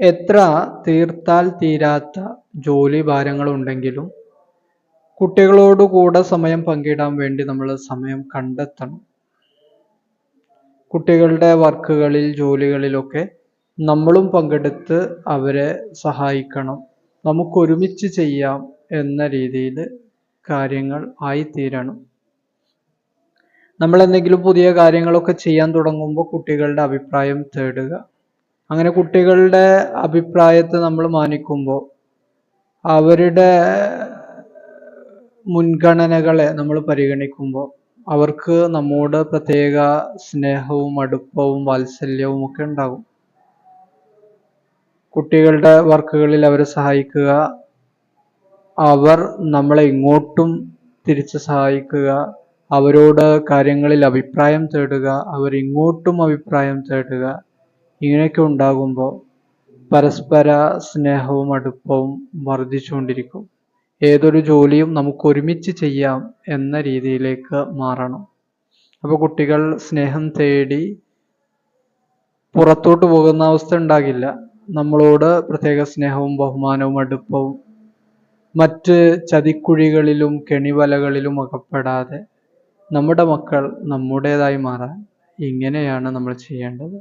എത്ര തീർത്താൽ തീരാത്ത ജോലി ഭാരങ്ങളുണ്ടെങ്കിലും കുട്ടികളോട് കൂടെ സമയം പങ്കിടാൻ വേണ്ടി നമ്മൾ സമയം കണ്ടെത്തണം. കുട്ടികളുടെ വർക്കുകളിൽ ജോലികളിലൊക്കെ നമ്മളും പങ്കെടുത്ത് അവരെ സഹായിക്കണം. നമുക്ക് ഒരുമിച്ച് ചെയ്യാം എന്ന രീതിയിൽ കാര്യങ്ങൾ ആയിത്തീരണം. നമ്മൾ എന്തെങ്കിലും പുതിയ കാര്യങ്ങളൊക്കെ ചെയ്യാൻ തുടങ്ങുമ്പോൾ കുട്ടികളുടെ അഭിപ്രായം തേടുക. അങ്ങനെ കുട്ടികളുടെ അഭിപ്രായത്തെ നമ്മൾ മാനിക്കുമ്പോൾ അവരുടെ മുൻഗണനകളെ നമ്മൾ പരിഗണിക്കുമ്പോൾ അവർക്ക് നമ്മോട് പ്രത്യേക സ്നേഹവും അടുപ്പവും വാത്സല്യവും ഒക്കെ ഉണ്ടാകും കുട്ടികളുടെ വർക്കുകളിൽ അവരെ സഹായിക്കുക. അവർ നമ്മളെ ഇങ്ങോട്ടും തിരിച്ച് സഹായിക്കുക. അവരോട് കാര്യങ്ങളിൽ അഭിപ്രായം തേടുക. അവർ ഇങ്ങോട്ടും അഭിപ്രായം തേടുക. ഇങ്ങനെയൊക്കെ ഉണ്ടാകുമ്പോൾ പരസ്പര സ്നേഹവും അടുപ്പവും വർദ്ധിച്ചുകൊണ്ടിരിക്കും. ഏതൊരു ജോലിയും നമുക്ക് ഒരുമിച്ച് ചെയ്യാം എന്ന രീതിയിലേക്ക് മാറണം. അപ്പോൾ കുട്ടികൾ സ്നേഹം തേടി പുറത്തോട്ട് പോകുന്ന അവസ്ഥ ഉണ്ടാകില്ല. നമ്മളോട് പ്രത്യേക സ്നേഹവും ബഹുമാനവും അടുപ്പവും മറ്റ് ചതിക്കുഴികളിലും കെണിവലകളിലും അകപ്പെടാതെ നമ്മുടെ മക്കൾ നമ്മുടേതായി മാറാൻ ഇങ്ങനെയാണ് നമ്മൾ ചെയ്യേണ്ടത്.